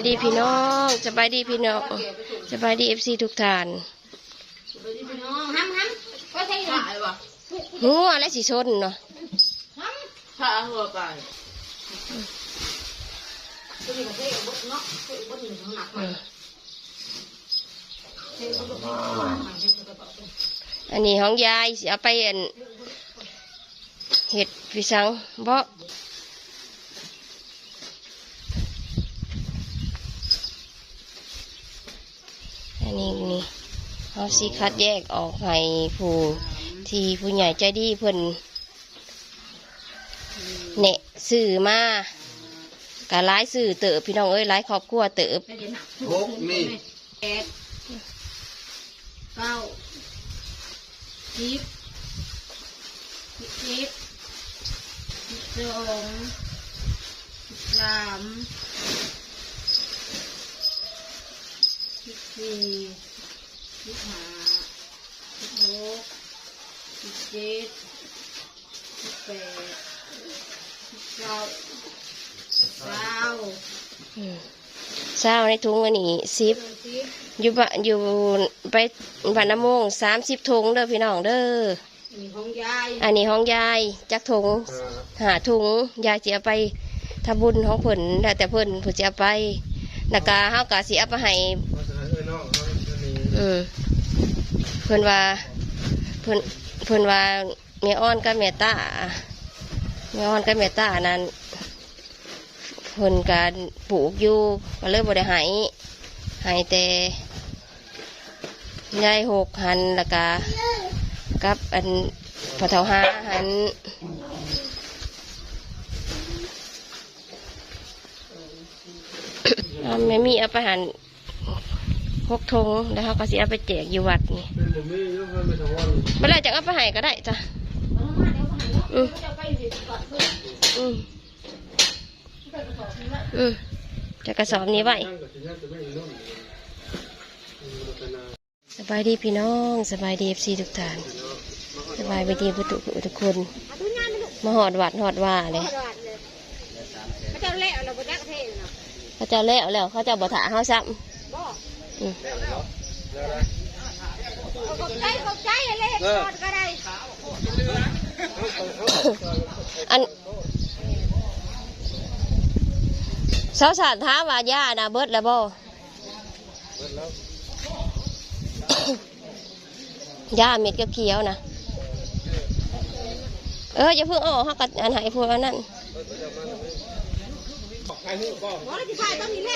ายดีพี่น้องสบายดีพี่น้องสบายดีเอฟซีทุกท่านน้องห้ำห้ำก็ใช่หรอถ่ายวะหัวและสีชนเนาะห้ถ่าหัวไปำตัวนี้ก็เท่บดเนาะเท่บดหนึ่งหนักอืมามเท่บดเท่บดมันเท่กระเป๋าเป็นอันนี้ของยายสิเอาไปอันเห็ดพิสังบ่ อันนี้นี่เขาสิคัดแยกออกให้ผู้ที่ผู้ใหญ่ใจดีเพิ่นเนะสื่อมากะหลายสื่อเติบพี่น้องเอ้ยหลายครอบครัวเติบหกหกนี่แปดเก้าสิบสิบเอ็ดสิบสองสิบสามสบ สี่สิบห้าสิบหกสิบเจ็ดสิบแปดสิบเก้าเก้าอืมเศร้าในถุงอันนี้สิบสิบอยู่บะอยู่ไปบ้านน้ำมงสามสิบถุงเด้อพี่น้องเด้อมีของยายอันนี้ห้องยายจักถุงหาถุงยายจะเอาไปทำบุญของเพิ่นแล้วแต่เพิ่นเพิ่นจะเอาไปแล้วก็เฮากะสิเอาไปให้ อืมเพิ่นว่าเพิ่นเพิ่นว่าแม่อ้อนกับแม่ตาแม่อ้อนกับแม่ตานั้นเพิ่นการปลูกอยู่ก็เลยบ่ได้ให้ให้แต่ยายหกหันล้วก็กับอันพอเท่าห้าหันอ่าแม่มีอาไปหัน หกทงแล้วเขาก็สิเอาไปแจกอยู่วัดนี่เป็นผมมียกเงินไปถาวรเมื่อไรจะเอาไปให้ก็ได้จ้ะเอามาเดี๋ยวมาให้เนาะอืมจะไปอยู่ก่อนเพื่อนอืมเพื่อนก็บอกนี่ว่าอืมจะกระสอบนี้ไว้นั่งกับชิ้นนี้จะไม่มีนุ่นมีรัตนาสบายดีพี่น้องสบายดีเอฟซีทุกท่านสบายไปดีพุทุกทุกคนเอาทุนงานมาลูกมาหอดวัดหอดว่าเลยตลอดเลยพระเจ้าเละเราบ่จักเทศเนาะเขาเจะแล้วแล้วเขาเจะบ่ถาเขาซ้บ่ำอืม ขอบใจขอบใจอะไรกอดก็ได้อันสาวสารท้ามว่าย่านะเบิดแล้วบ่ย่าเม็ดก็เขียวนะเอออย่าเพิ่งเออกเขากัอันหายพวกอันนั้ นบ่ได้ที่ถ่ายตอนนี้แ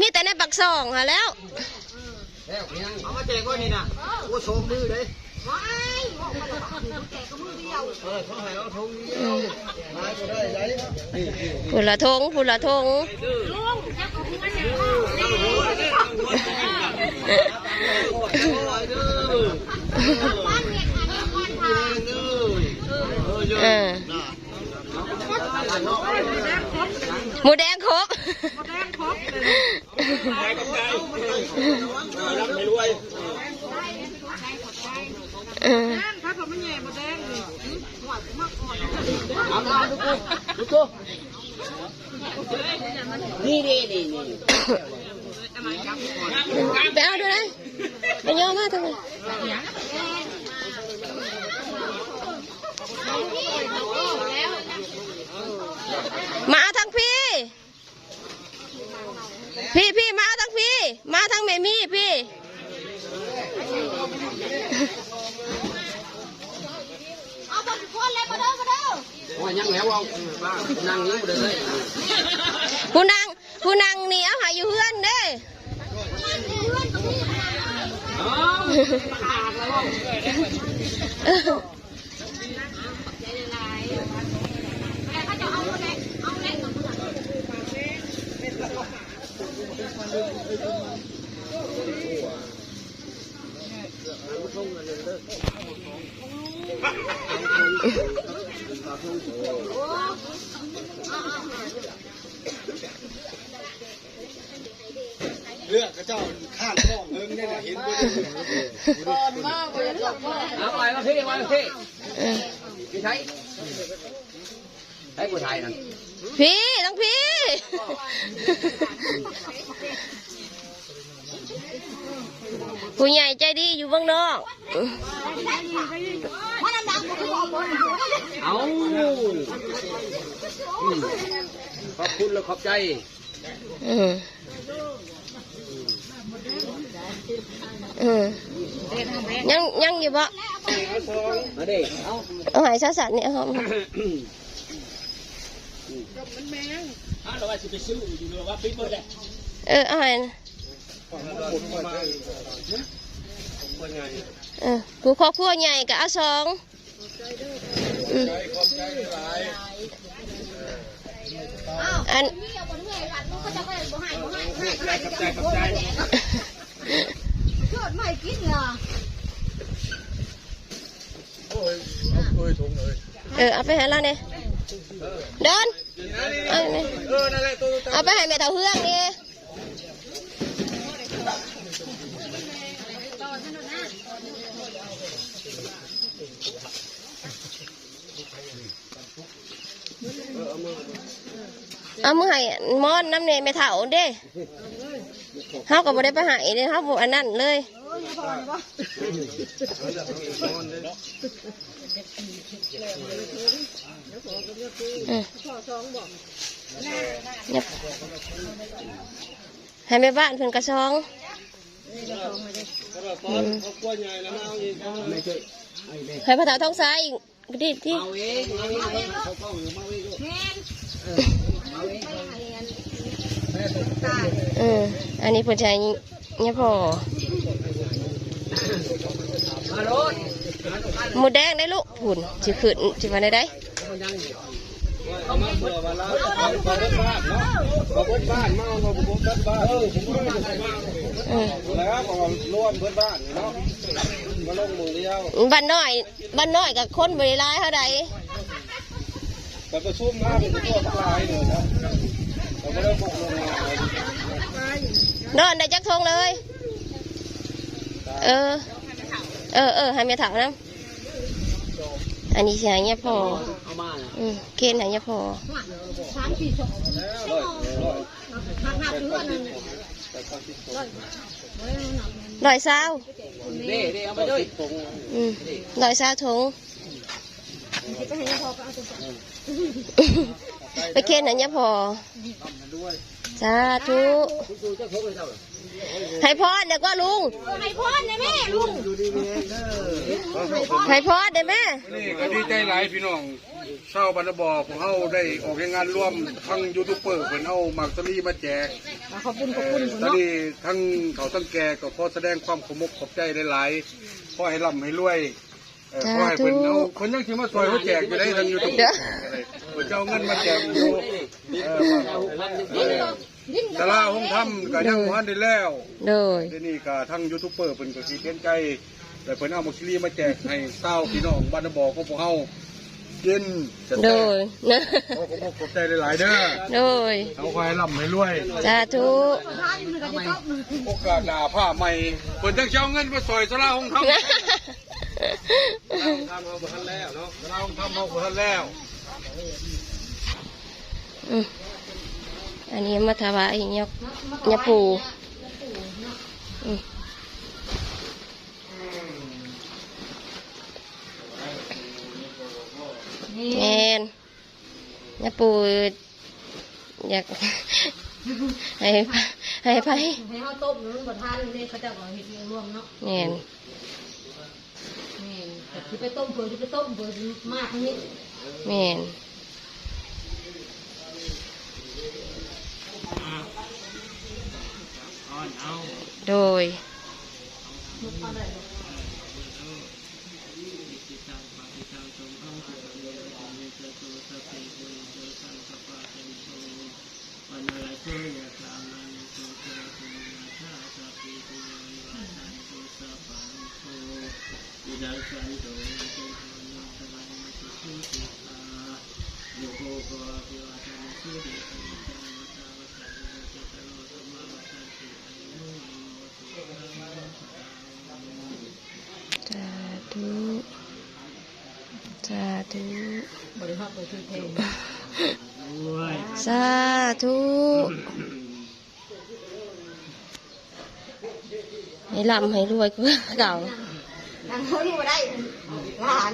หละก็ก็ก็ก็หมดครบเออมาเอามาเด้อมาเด้อเอาเงินเร็วเงินเร็วหมดแจกบ่เอามีแต่มีแต่ในปักซองค่ะแล้วเอามาแจกว่านี่นะโอ้โชมมือเลยบ่ไอ้บอกมาแล้วว่าแกก็มือเดียวเออเขาให้เอาทงเดียวมาก็ได้ได้นี่นี่ผุละทงผุละทงลุงจะเอาหัวเนี่ยร้อยเด้อบ้านเนี่ยค่ะเนี่ยบ้านทางเด้อเออเยอะเออน่ะหมูแดงครบแดงครบ รับไม่รวยเออถ้าเขาไม่แย่มาแดงนี่หวานมากก่อน เอามาดูกูดูกูนี่นี่นี่นี่ ไปเอาดูเลยไปย่อมาทำไมมาทั้งพี่ พี่พี่มาทั้งพี่ มาทั้งแม่มี่พี่ เอาบนคนเลยมาเด้อมาเด้อโอ้ยยังแล้วเอาบ้านั่งนี้บ่ได้เลยผู้นางผู้นางนี่เอาหายอยู่เพื่อนเด้แต่เขาจะเอาแรงเอาแรงกับมือ เลือกกระเจ้าข้างกล้องเฮิงเนี่ยนะเห็นบ่ได้ก่อนมาบ่อยากหลอกว่าเอาไปมาพี่มาพี่พี่ใช้ใช้ผู้ไทยนั่นพี่ต้องพี่ ผู้ใหญ่ใจดีอยู่เบื้องนอกเอาอืมขอบคุณและขอบใจอืมอืมยังยังอยู่ปะมาดิเอาเอาหายซะสันเนี่ยครับอะเราว่าสิไปซื้ออยู่เรือว่าปิดหมดเลยเออเอาหายนะ เออผู้ครอบครัวใหญ่กับอาสองอืมอันโอ้ยเอาเอ้ยทงเลยเออเอาไปให้เราเนี่ยเดินเอาเนี่ยเออนั่นแหละตัวตัวเอาไปให้แม่เต่าเฮืองนี่ เอามือให้มอนน้ำเนยไม่เท่าเด้เฮาก็บ่ได้ไปหายเด้เฮาบ่อันนั้นเลยให้แม่บ้านเพิ่นกระซองให้พระถาท้องซ้ายอีกดิที่ เอาเองเอาเองเขาต้องหรือมาเองเอาเองเออ อันนี้เพิ่นใช้เนี่ยพอโรดหมูแดงได้ลูกหุ่นสิขึ้นสิมาได้ได้มาเผื่อวันละเอาไปเบิดบ้านเนาะเอาเบิดบ้านมาเอามาเบิดบ้านเออแล้วก็ร่วมเบิดบ้านเนาะมาลงมือเดียวบ้านน้อยบ้านน้อยกับคนบริร้ายเท่าใด ไปประชุมมาเป็นตัวทลายเลยนะเราก็ได้บอกลงมานอนได้จักทงเลย เออ เออเออให้แม่เถานะอันนี้สิให้เนี่ยพอเอามาน่ะอืมเกณฑ์ให้เนี่ยพอร้อยร้อยร้อยเศร้าเด้เด้เอามาด้วยตรงอืมร้อยเศร้าทง ไปเกณฑ์ให้นี่ยพอสาธุให้พรเดี๋ยวก็ลุงให้พ่อนะแม่ลุงให้พรเดี๋ยวแม่นี่ก็ดีใจหลายพี่น้องเศร้าบรรบอของเฮาได้ออกงานร่วมทั้งยูทูบเบอร์เพิ่นเอามากตลีมาแจกขอบคุณขอบคุณตะลีทั้งเขาทั้งแกก็ขอแสดงความขอบมกขอบใจหลายๆขอให้ร่ำให้รวย ขอให้เพิ่นเอาคนยังสิมาซอยเขาแจกอยู่ได้ทั้งยูทูบเบอร์เพิ่นจะเอาเงินมาแจกอยู่เออตลาห้องทำก็ยังบ่ทันได้แล้วโดยเดี๋ยวนี้ก็ทั้งยูทูบเบอร์เพิ่นก็สิเพียนใจแต่เพิ่นเอาหมกซีรีมาแจกให้เศร้าพี่น้องบ้านนาบอกของพวกเฮากินจะโดแตยนะขอขอบคุณขอบใจหลายๆเด้อโดยเอาควายร่ำให้รวยสาธุโอกาสหน้าผ้าใหม่เพิ่นจังสิเช้าเงินมาซอยสลาห้องทำ ทำเอาไปทันแล้วเนาะสลาห้องทำเฮาบ่ทันแล้วอืมอันนี้มาถวายเนี่ยเนี่ยปูอืมแมนเนี่ยปูอยากให้ให้ไปให้เขาต้มนู้นบ่ทานนี่เขาจะบอกเห็ดรวมเนาะแมน นี่แต่ที่ไปต้มเผื่อที่ไปต้มเผื่อมากนิดแม่นโดย อสาธุสาธุบริหารบริสุทธิ์เพลงสาธุให้ร่ำให้รวยกว่าเก่านางเขาอยู่ได้หลาน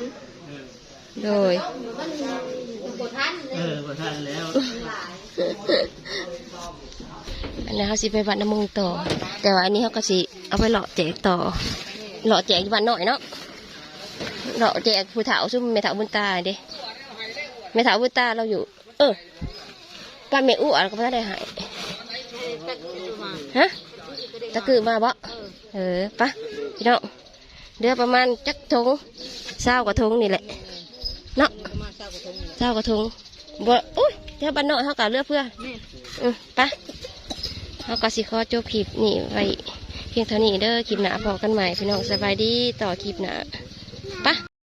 โดยมันปวดทันเออประทานแล้วหลายอันนี้เขาสิไปวัดน้ำมงต่อ แต่ว่าอันนี้เขาก็สิเอาไปหล่อแจกต่อหล่อแจกอยู่บ้านหน่อยเนาะหล่อแจกผู้เฒ่าซุ่มแม่เฒ่าบุญตาเด้แม่เฒ่าบุญตาเราอยู่ เออการแม่อู้อะไรก็ไม่ได้ใหายแต่คือมาฮะตะคือมาบ่เออปะพี่น้อง เดือประมาณจักทงเศร้ากว่าทงนี่แหละเนาะมาเศร้ากระทงเศร้ากว่าทงบ่อุ้ยเดี๋ยวบ้านนอกเขากับเลือกเพื่อนี่อืมไปะเขาก็สิขอจบคลิปนี่ไว้เพียงเท่านี้เด้อคลิปหนาพอกันใหม่พี่น้องสบายดีต่อคลิปหนาไปะ